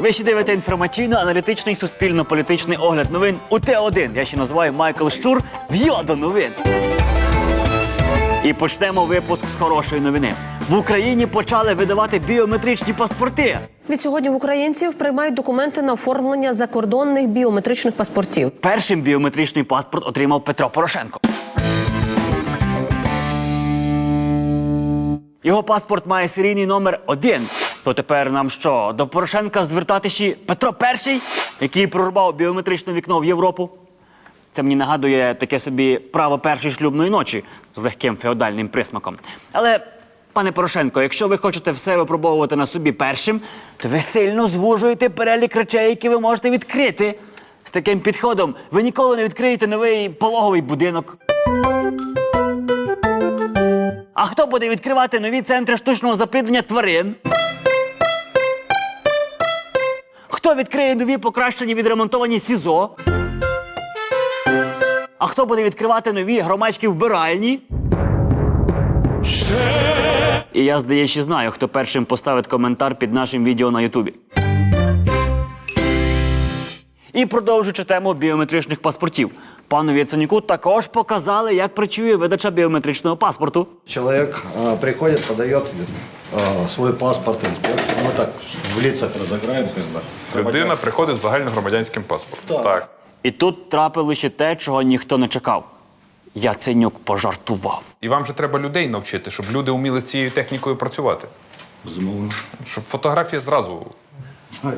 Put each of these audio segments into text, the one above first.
Ви ще дивите інформаційно-аналітичний суспільно-політичний огляд новин у Т1. Я ще називаю Майкл Щур В'йо новин. І почнемо випуск з хорошої новини. В Україні почали видавати біометричні паспорти. Відсьогодні в українців приймають документи на оформлення закордонних біометричних паспортів. Першим біометричний паспорт отримав Петро Порошенко. Його паспорт має серійний номер 1. То тепер нам що, до Порошенка звертати ще Петро І, який прорубав біометричне вікно в Європу? Це мені нагадує таке собі право першої шлюбної ночі з легким феодальним присмаком. Але, пане Порошенко, якщо ви хочете все випробовувати на собі першим, то ви сильно звужуєте перелік речей, які ви можете відкрити. З таким підходом ви ніколи не відкриєте новий пологовий будинок. А хто буде відкривати нові центри штучного запліднення тварин? Хто відкриє нові покращені відремонтовані СІЗО? А хто буде відкривати нові громадські вбиральні? І я, здається, знаю, хто першим поставить коментар під нашим відео на Ютубі. І продовжуючи тему біометричних паспортів. Пану Яценюку також показали, як працює видача біометричного паспорту. Человек э, приходит, подает э, свой паспорт инспектору. Мы так в лицах разыграем, как бы. Людина приходить з загальногромадянським паспортом. Так. І тут трапилося ще те, чого ніхто не чекав. Яценюк пожартував. І вам же треба людей навчити, щоб люди вміли з цією технікою працювати. Безумовно. Щоб фотографія зразу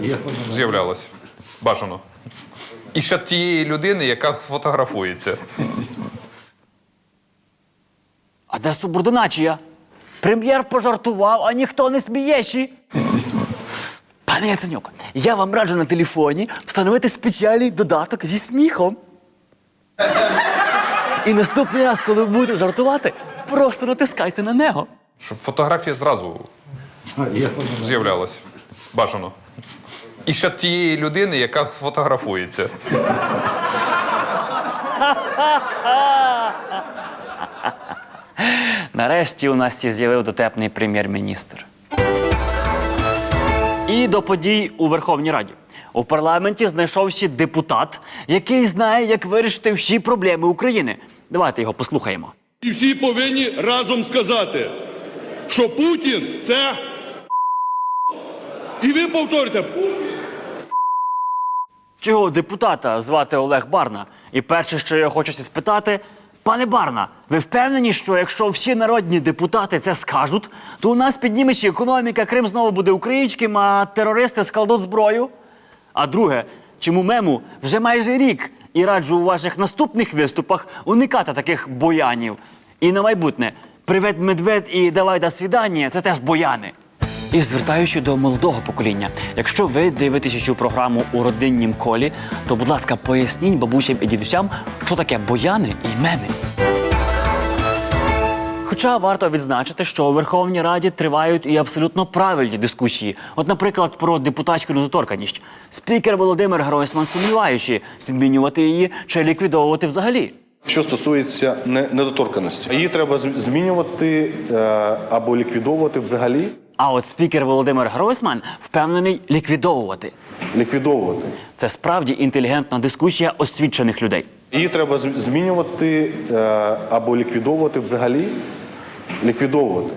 Я з'являлася. Бажано. І ще тієї людини, яка фотографується. А де субординація? Прем'єр пожартував, а ніхто не смієші. Пане Яценюк, я вам раджу на телефоні встановити спеціальний додаток зі сміхом. І наступний раз, коли ви будете жартувати, просто натискайте на нього. Щоб фотографія зразу з'являлася. Бажано. І ще тієї людини, яка фотографується. Нарешті у нас з'явив дотепний прем'єр-міністр. І до подій у Верховній Раді. У парламенті знайшовся депутат, який знає, як вирішити всі проблеми України. Давайте його послухаємо. І всі повинні разом сказати, що Путін це. І ви повторите, Чого депутата звати Олег Барна? І перше, що я хочу спитати, пане Барна, ви впевнені, що якщо всі народні депутати це скажуть, то у нас підніметься економіка, Крим знову буде українським, а терористи складуть зброю? А друге, чому мему вже майже рік і раджу у ваших наступних виступах уникати таких боянів. І на майбутнє привет медвед і давай до свідання це теж бояни. І звертаючи до молодого покоління, якщо ви дивитеся цю програму у родиннім колі, то, будь ласка, поясніть бабусям і дідусям, що таке бояни і меми. Хоча варто відзначити, що у Верховній Раді тривають і абсолютно правильні дискусії. От, наприклад, про депутатську недоторканність. Спікер Володимир Гройсман сумніваючи, змінювати її чи ліквідовувати взагалі. Що стосується не- недоторканості, її треба змінювати е, або ліквідовувати взагалі. А от спікер Володимир Гройсман впевнений ліквідовувати. Ліквідовувати. Це справді інтелігентна дискусія освічених людей. Її треба змінювати е, або ліквідовувати взагалі. Ліквідовувати.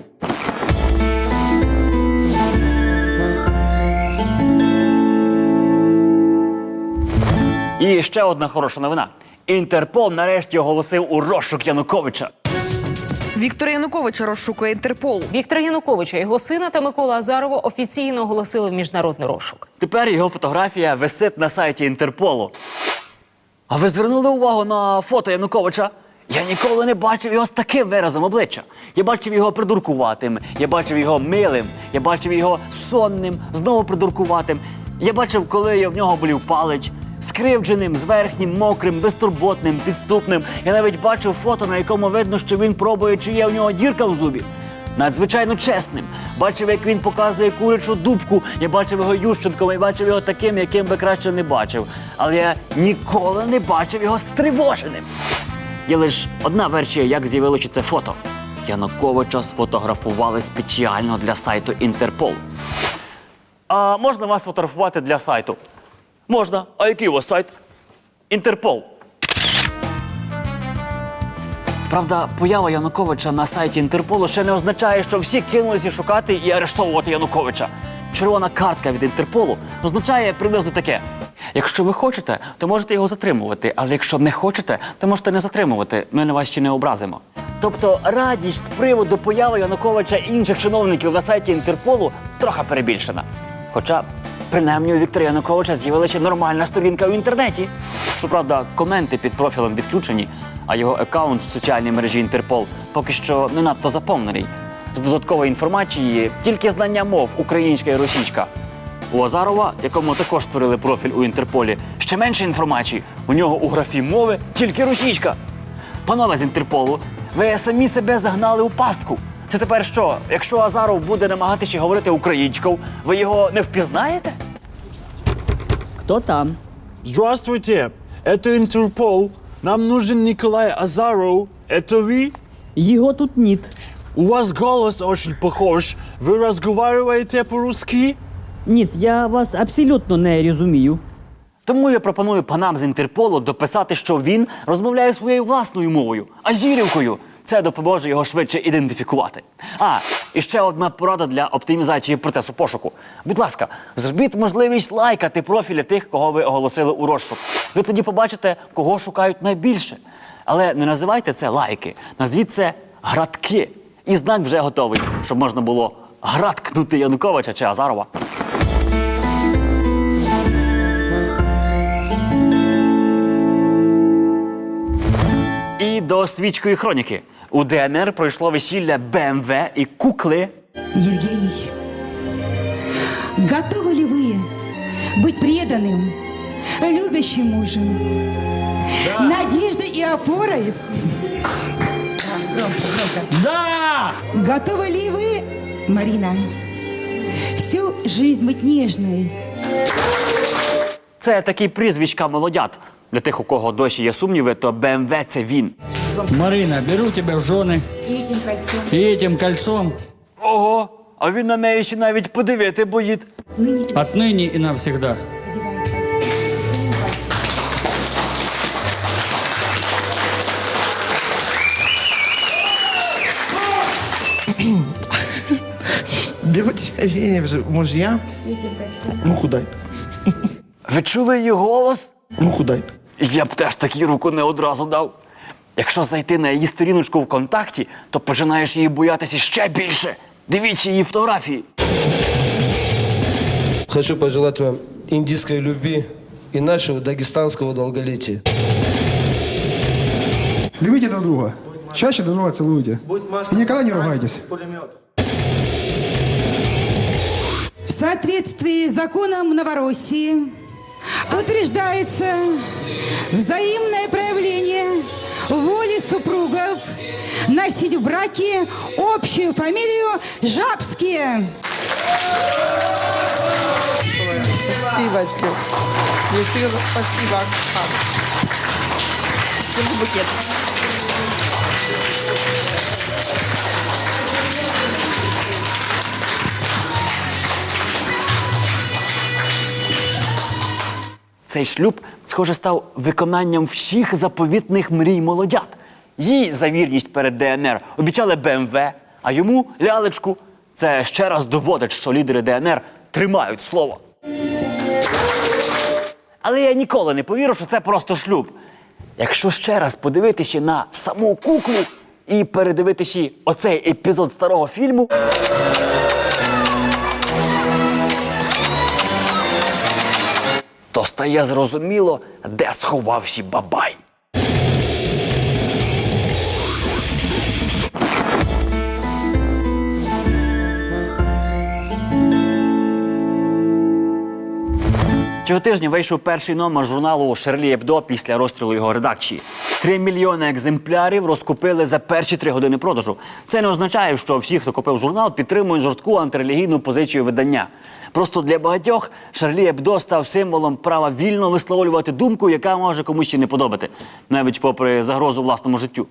І ще одна хороша новина. Інтерпол нарешті оголосив у розшук Януковича. Віктора Януковича розшукує Інтерпол. Віктора Януковича, його сина та Микола Азарова офіційно оголосили в міжнародний розшук. Тепер його фотографія висить на сайті Інтерполу. А ви звернули увагу на фото Януковича? Я ніколи не бачив його з таким виразом обличчя. Я бачив його придуркуватим, я бачив його милим, я бачив його сонним, знову придуркуватим. Я бачив, коли в нього болів палич, скривдженим, зверхнім, мокрим, безтурботним, підступним. Я навіть бачив фото, на якому видно, що він пробує, чи є у нього дірка в зубі. Надзвичайно чесним. Бачив, як він показує курячу дубку. Я бачив його Ющенком, я бачив його таким, яким би краще не бачив. Але я ніколи не бачив його стривоженим. Є лише одна версія, як з'явилося це фото. Януковича сфотографували спеціально для сайту Інтерпол. А можна вас фотографувати для сайту? Можна. А який у вас сайт? Інтерпол. Правда, поява Януковича на сайті Інтерполу ще не означає, що всі кинулися шукати і арештовувати Януковича. Червона картка від Інтерполу означає приблизно таке: якщо ви хочете, то можете його затримувати, але якщо не хочете, то можете не затримувати. Ми на вас ще не образимо. Тобто радість з приводу появи Януковича і інших чиновників на сайті Інтерполу трохи перебільшена. Хоча, принаймні, у Віктора Януковича з'явилася нормальна сторінка в інтернеті. Щоправда, коменти під профілем відключені, а його аккаунт в соціальній мережі Інтерпол поки що не надто заповнений. З додаткової інформації тільки знання мов українська і російська. У Азарова, якому також створили профіль у Інтерполі, ще менше інформації. У нього у графі мови тільки російська. Панове з Інтерполу, ви самі себе загнали у пастку. Це тепер що? Якщо Азаров буде намагатися говорити українською, ви його не впізнаєте? Кто там? Здравствуйте, это Интерпол. Нам нужен Николай Азаров. Это вы? Его тут нет. У вас голос очень похож. Вы разговариваете по-русски? Нет, я вас абсолютно не розумію. Тому я пропоную панам з Інтерполу дописати, що він розмовляє своєю власною мовою, азірівкою. Це допоможе його швидше ідентифікувати. А, і ще одна порада для оптимізації процесу пошуку. Будь ласка, зробіть можливість лайкати профілі тих, кого ви оголосили у розшук. Ви тоді побачите, кого шукають найбільше. Але не називайте це лайки, назвіть це градки. І знак вже готовий, щоб можна було градкнути Януковича чи Азарова. І до свічкої хроніки. У ДНР пройшло весілля БМВ і кукли. Евгений, готовы ли вы быть преданным, любящим мужем, надеждой и опорой? Да! Готовы ли вы, Марина, всю жизнь быть нежной, Це такі прізвищка молодят. Для тих, у кого досі є сумніви, то БМВ це він. Марина, беру тебя в жены этим кольцом и этим кольцом Ого, а він на неї ще навіть подивити боїть. ныне отныне и навсегда. Берут тебя в мужья. Ну, худай. Ви чули її голос? Ну, худай. Я б теж такі руку не одразу дав. Якщо зайти на її сторіночку ВКонтакті, то починаєш її боятися ще більше. Дивіться її фотографії. Хочу пожелать вам индийской любви и нашего дагестанского долголетия. Любите друг друга. Чаще друг друга целуйте. И никогда не ругайтесь. в соответствии с законом Новороссии утверждается взаимное проявление воли супругов носить в браке общую фамилию Жабские. Спасибочки. Мне серьезно спасибо, Оксана. Держи букет. Цей шлюб, схоже, став виконанням всіх заповітних мрій молодят. Їй за вірність перед ДНР обіцяли БМВ, а йому лялечку. Це ще раз доводить, що лідери ДНР тримають слово. Але я ніколи не повірю, що це просто шлюб. Якщо ще раз подивитися на саму куклу і передивитися оцей епізод старого фільму. То стає зрозуміло, де сховався бабай. Цього тижня вийшов перший номер журналу Шерлі Ебдо після розстрілу його редакції. Три мільйони екземплярів розкупили за перші три години продажу. Це не означає, що всі, хто купив журнал, підтримують жорстку антирелігійну позицію видання. Просто для багатьох Шарлі Ебдо став символом права вільно висловлювати думку, яка може комусь ще не подобати, навіть попри загрозу власному життю.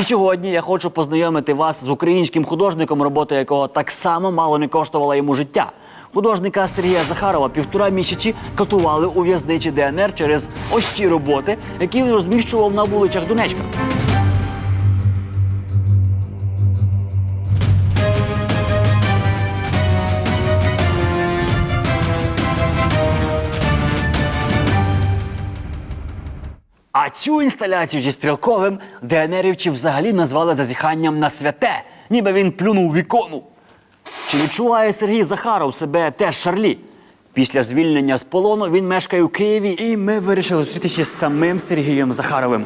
І сьогодні я хочу познайомити вас з українським художником, робота якого так само мало не коштувала йому життя. Художника Сергія Захарова півтора місяці катували у в'язничі ДНР через ось ті роботи, які він розміщував на вулицях Донецька. Цю інсталяцію зі стрілковим ДНРівці взагалі назвали зазіханням на святе, ніби він плюнув в ікону. Чи відчуває Сергій Захаров себе теж Шарлі? Після звільнення з полону він мешкає у Києві, і ми вирішили зустрітися з самим Сергієм Захаровим.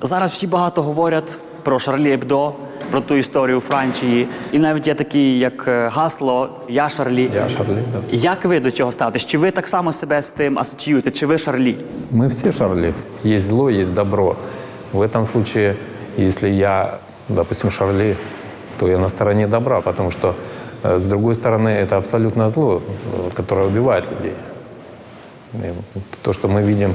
Зараз всі багато говорять про Шарлі Ебдо, про ту історію Франції. І навіть є такі, як е, гасло Я Шарлі. Я Шарлі, да. Як ви до цього ставитесь? Чи ви так само себе з тим асоціюєте? Чи ви Шарлі? Мы все Шарли. Есть зло, есть добро. В этом случае, если я, допустим, Шарли, то я на стороне добра, потому что, э, с другой стороны, это абсолютно зло, э, которое убивает людей. И то, что мы видим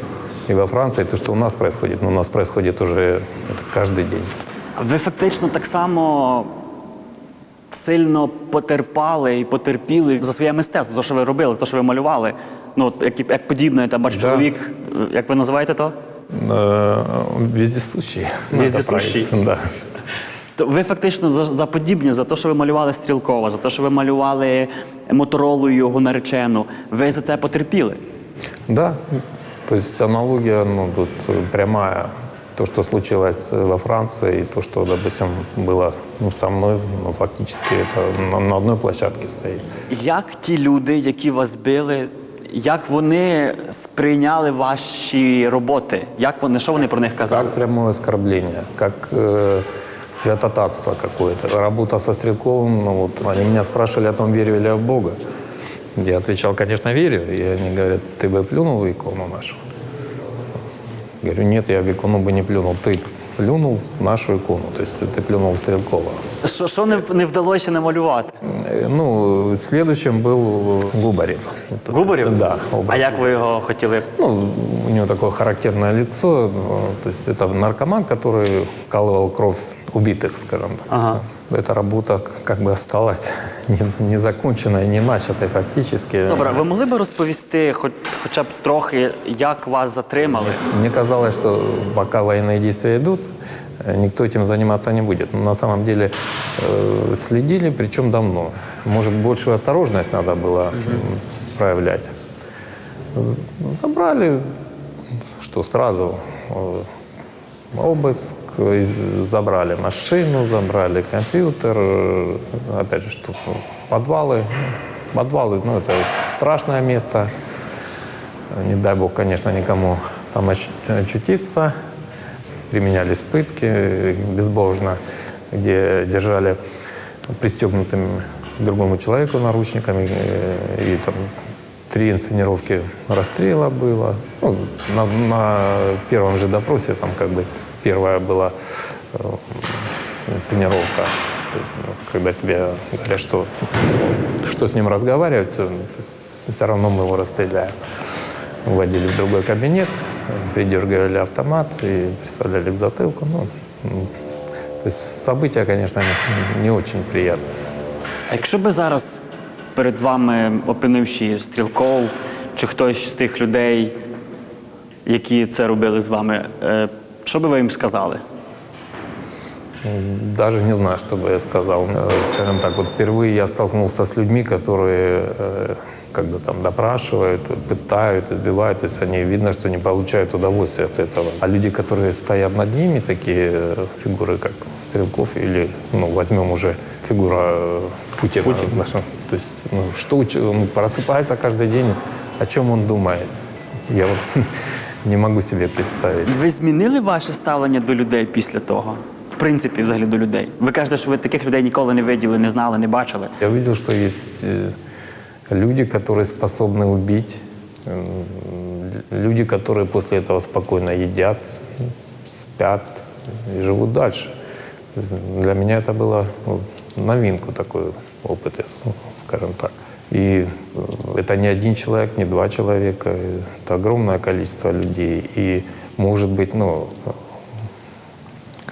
и во Франции, то, что у нас происходит, но у нас происходит уже это каждый день. Ви фактично так само сильно потерпали і потерпіли за своє мистецтво, за що ви робили, за те, що ви малювали. Ну, як, як подібне, там бачу Да. чоловік, е, як ви називаєте то? Вездесущий? править, Да. То ви фактично за, за подібне, за те, що ви малювали Стрілкова, за те, що ви малювали Моторолу його наречену, ви за це потерпіли. Да, то есть аналогия ну, тут прямая То, что случилось э, во Франции, и то, что, допустим, было ну, со мной, ну, фактически это на, на одной площадке стоит. Як ті люди, які вас били, як вони сприйняли ваші роботи? Як вони, що вони про них казали? Как прямое оскорбление, как э, святотатство какое-то. Работа со Стрелковым, ну, вот, они меня спрашивали о том, верю ли я в Бога. Я отвечал, конечно, верю. И они говорят, ты бы плюнул в икону нашу? Говорю, нет, я в икону бы не плюнул. Ты плюнул в нашу икону, то есть ты плюнул в Стрелкова. Що, що не, не вдалося намалювати? Э, Ну, следующим был Губарев. Губарів? Да. А образ. як ви його хотіли? Ну, у него такое характерное лицо. ну, То есть это наркоман, который вкалывал кровь убитых, скажем так. Ага. Эта работа как бы осталась не, не законченной, не начатой практически. Добре, ви могли б розповісти, хоч, хоча б трохи, як вас затримали? Мне казалось, что пока военные действия идут, э, никто этим заниматься не будет. Но на самом деле э, следили, причем давно. Может, большую осторожность надо было м, проявлять. З- Забрали, что сразу э, обыск, забрали машину, забрали компьютер, опять же, что подвалы. Подвалы, ну, это страшное место. Не дай бог, конечно, никому там оч- очутиться. Применялись пытки безбожно, где держали пристегнутым к другому человеку наручниками. э, И там три инсценировки расстрела было. Ну, на, на первом же допросе там как бы первая была э, инсценировка. То есть, ну, когда тебе говорят, что, что с ним разговаривать, все равно мы его расстреляем. Вводили в другой кабинет, придергивали автомат и приставляли к затылку. Ну, то есть события, конечно, не, очень приятные. А якщо би зараз перед вами опинивши стрілков чи хтось з тих людей, які це робили з вами, е, що би ви їм сказали? Даже не знаю, что бы я сказал. Э, Скажем так, вот впервые я столкнулся с людьми, которые э, как бы там допрашивают, пытают, избивают. То есть они видно, что не получают удовольствия от этого. А люди, которые стоят над ними, такие э, фигуры, как Стрелков или, ну, возьмем уже фигура э, Путина. наша. То есть, ну, что уч- он просыпается каждый день, о чем он думает. Я вот не могу себе представить. Ви змінили ваше ставлення до людей після того? В принципі, взагалі до людей. Ви кажете, що ви таких людей ніколи не виділи, не знали, не бачили. Я увидел, что есть э, люди, которые способны убить, м, люди, которые после этого спокойно едят, спят и живут дальше. То есть Для меня это было ну, новинку такой Опыт, если, ну, скажем так. И э, это не один человек, не два человека, это огромное количество людей. И может быть, ну,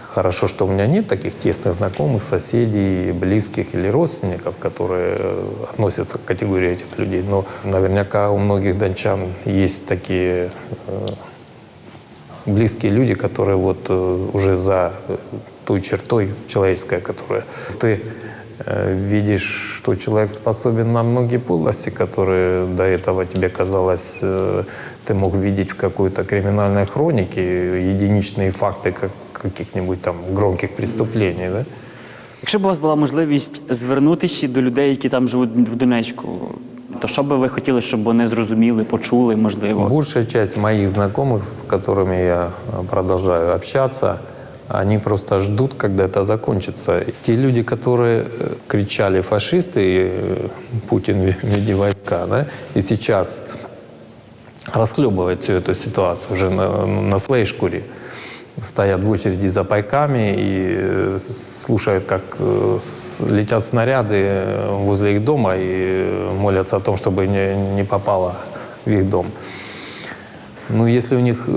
Хорошо, что у меня нет таких тесных знакомых, соседей, близких или родственников, которые э, относятся к категории этих людей. Но наверняка у многих дончан есть такие э, близкие люди, которые вот э, уже за э, той чертой человеческой, которая ты э, видишь, что человек способен на многие подлости, которые до этого тебе казалось, э, ты мог видеть в какой-то криминальной хронике, единичные факты как каких-нибудь там громких преступлений, да? Якщо б у вас була можливість звернутися до людей, які там живуть в Донецьку, то що би ви хотіли, щоб вони зрозуміли, почули, можливо? Большая часть моих знакомых, с которыми я э, продолжаю общаться, они просто ждут, когда это закончится. Те люди, которые э, кричали фашисты, э, Путин ве- веди войска, да, и сейчас расхлебывают всю эту ситуацию уже на, на своей шкуре. Стоят в очереди за пайками и э, слушают, как летят снаряды возле их дома и молятся о том, чтобы не, не попало в их дом. Ну, если у них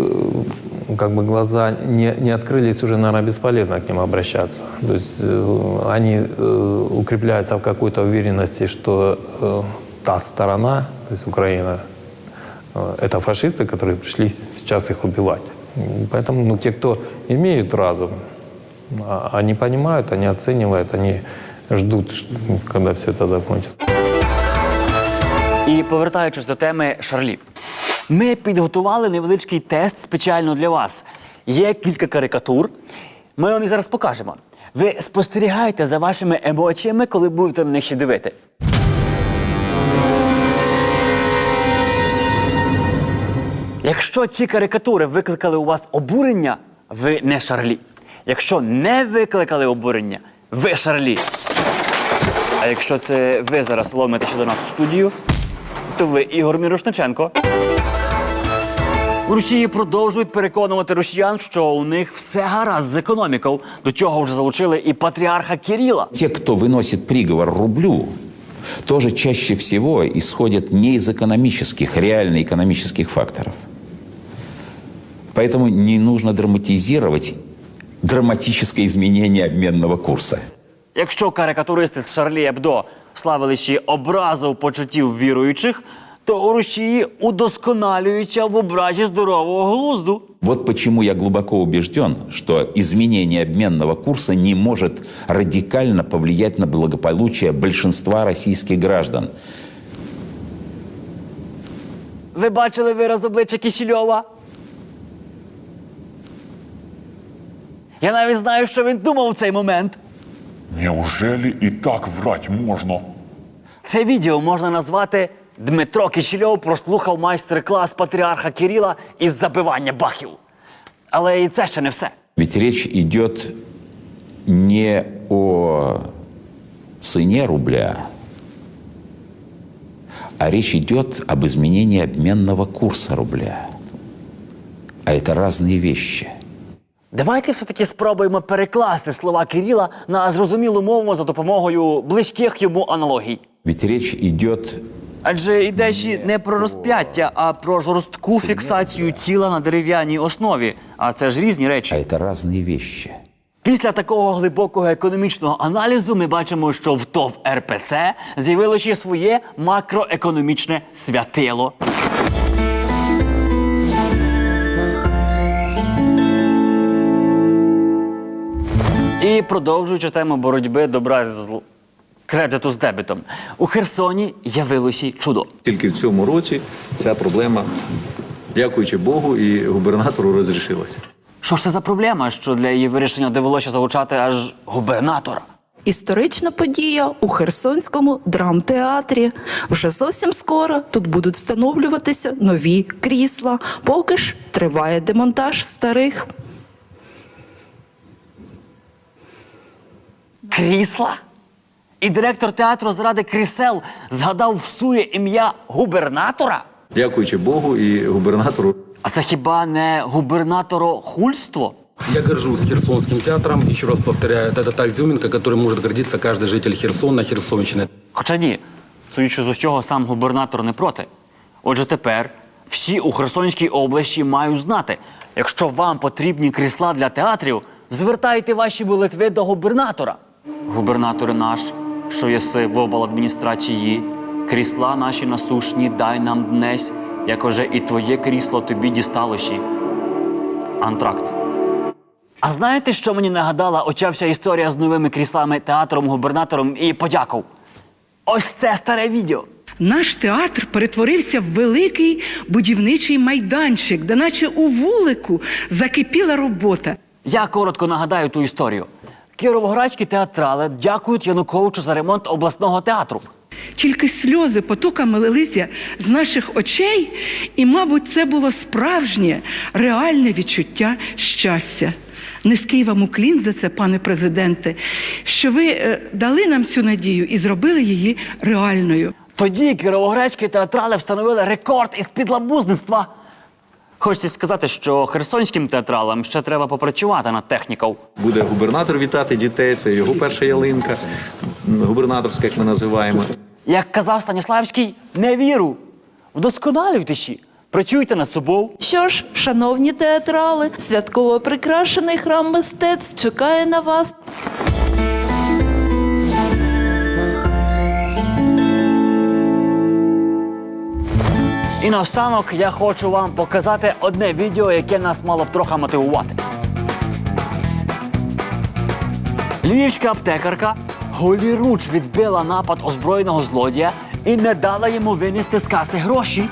как бы глаза не, не открылись, уже, наверное, бесполезно к ним обращаться. То есть э, они э, укрепляются в какой-то уверенности, что э, та сторона, то есть Украина, э, это фашисты, которые пришли сейчас их убивать. И Поэтому ну, те, кто имеют разум, а- они понимают, они оценивают, они ждут, ш- когда все это закончится. І повертаючись до теми Шарлі, ми підготували невеличкий тест спеціально для вас. Є кілька карикатур. Ми вам їх зараз покажемо. Ви спостерігаєте за вашими емоціями, коли будете на них ще дивити. Якщо ці карикатури викликали у вас обурення, ви не Шарлі. Якщо не викликали обурення, ви Шарлі. А якщо це ви зараз ломитеся до нас у студію, то ви Ігор Мірошниченко. У Росії продовжують переконувати росіян, що у них все гаразд з економікою. До чого вже залучили і патріарха Кіріла. Те, кто выносит приговор рублю, тоже чаще всего исходят не из экономических, реально экономических факторов. Поэтому не нужно драматизировать драматическое изменение обменного курса. Якщо карикатуристи з Шарлі Ебдо славили ще образу почуттів віруючих, то у Росії удосконалюються в образі здорового глузду. Вот почему я глубоко убежден, что изменение обменного курса не может радикально повлиять на благополучие большинства российских граждан. Ви бачили вираз обличчя Кісільова? Я навіть знаю, що він думав у цей момент. Неужели і так врать можна? Це відео можна назвати Дмитро Кичельов прослухав майстер-клас патріарха Кирила із забивання бахів. Але і це ще не все. Ведь речь идет не о цене рубля, а речь идет об изменении обменного курса рубля. А это разные вещи. Давайте все-таки спробуємо перекласти слова Кирила на зрозумілу мову за допомогою близьких йому аналогій. Ведь речь идет Адже йде не про розп'яття, а про жорстку фіксацію тіла на дерев'яній основі. А це ж різні речі. А это разные вещи. Після такого глибокого економічного аналізу ми бачимо, що в ТОВ РПЦ з'явилося своє макроекономічне святило. І продовжуючи тему боротьби добра з кредиту з дебітом, у Херсоні явилося чудо. Тільки в цьому році ця проблема, дякуючи Богу і губернатору, розрішилася. Що ж це за проблема, що для її вирішення довелося залучати аж губернатора? Історична подія у Херсонському драмтеатрі. Вже зовсім скоро тут будуть встановлюватися нові крісла. Поки ж триває демонтаж старих. Крісла? І директор театру заради крісел згадав всує ім'я губернатора? Дякуючи Богу і губернатору. А це хіба не губернаторохульство? Я горжусь Херсонским театром. Еще раз повторяю, это та изюминка, которой может гордиться каждый житель Херсона, Херсонщины. Хоча ні. Судячи з усього, сам губернатор не проти. Отже, тепер всі у Херсонській області мають знати, якщо вам потрібні крісла для театрів, звертайте ваші молитви до губернатора. Губернатор наш, що єси в обл адміністрації, крісла наші насушні дай нам днесь, як уже і твоє крісло тобі дісталоші. Антракт. А знаєте, що мені нагадала оця вся історія з новими кріслами, театром, губернатором і подяков? Ось це старе відео. Наш театр перетворився в великий будівничий майданчик, де наче у вулику закипіла робота. Я коротко нагадаю ту історію. Кіровоградські театрали дякують Януковичу за ремонт обласного театру. Тільки сльози потоками лилися з наших очей, і, мабуть, це було справжнє, реальне відчуття щастя. Низький вам уклін за це, пане президенте, що ви е, дали нам цю надію і зробили її реальною. Тоді кіровоградські театрали встановили рекорд із підлабузництва. Хочеться сказати, що херсонським театралам ще треба попрацювати над технікою. Буде губернатор вітати дітей, це його перша ялинка, губернаторська, як ми називаємо. Як казав Станіславський, не віру. Вдосконалюйтеся, працюйте над собою. Що ж, шановні театрали, святково прикрашений храм мистецтв чекає на вас. Наостанок я хочу вам показати одне відео, яке нас мало б трохи мотивувати. Львівська аптекарка голіруч відбила напад озброєного злодія і не дала йому винести з каси гроші.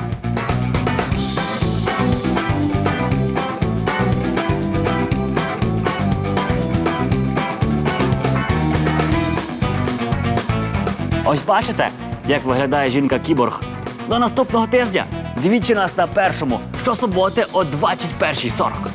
Ось бачите, як виглядає жінка кіборг. До наступного тижня. Дивіться нас на першому щосуботи о 21.40.